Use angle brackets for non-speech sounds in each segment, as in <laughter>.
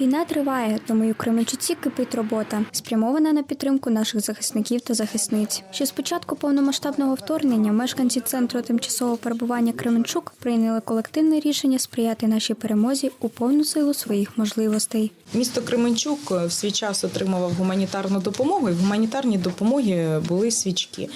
Війна триває, тому і у Кременчуці кипить робота, спрямована на підтримку наших захисників та захисниць. Ще з початку повномасштабного вторгнення мешканці центру тимчасового перебування Кременчук прийняли колективне рішення сприяти нашій перемозі у повну силу своїх можливостей. Місто Кременчук е, в свій час отримував гуманітарну допомогу, і в гуманітарній допомогі були свічки.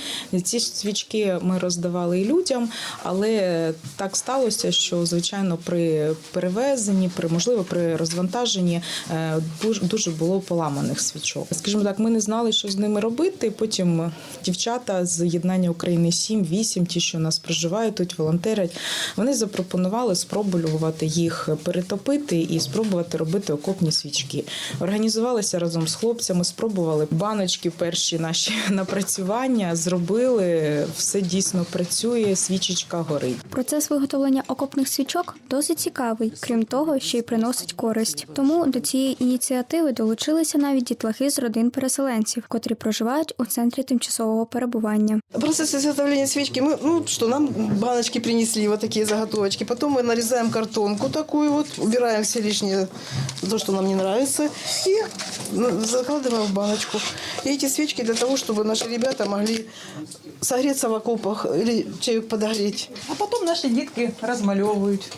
Ці свічки ми роздавали і людям, але так сталося, що звичайно при перевезенні, при можливо при розвантаженні е, дуже було поламаних свічок. Скажімо так, ми не знали, що з ними робити. Потім дівчата з єднання України 7, 8, ті, що у нас проживають тут, волонтерять, вони запропонували спробувати їх перетопити і спробувати робити окопні свічки. Організувалися разом з хлопцями, спробували баночки, перші наші <laughs> напрацювання, зробили. Все дійсно працює, свічечка горить. Процес виготовлення окопних свічок досить цікавий, крім того, ще й приносить користь. Тому до цієї ініціативи долучилися навіть дітлахи з родин переселенців, котрі проживають у центрі тимчасового перебування. Процесс изготовления свечки, мы, ну что, нам баночки принесли, вот такие заготовочки. Потом мы нарезаем картонку такую вот, убираем все лишнее, то, что нам не нравится, и ну, закладываем в баночку. И эти свечки для того, чтобы наши ребята могли согреться в окопах или чайок подогреть. А потім наші дітки розмальовують,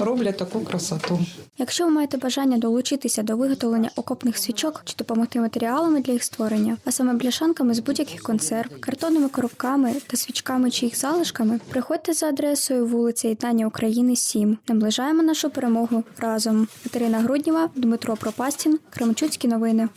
роблять таку красоту. Якщо ви маєте бажання долучитися до виготовлення окопних свічок чи допомогти матеріалами для їх створення, а саме бляшанками з будь-яких консерв, картонними коробками та свічками чи їх залишками, приходьте за адресою вулиця Єднання України 7. Наближаємо нашу перемогу разом. Катерина Грудніва, Дмитро Пропастін, Кременчуцькі новини.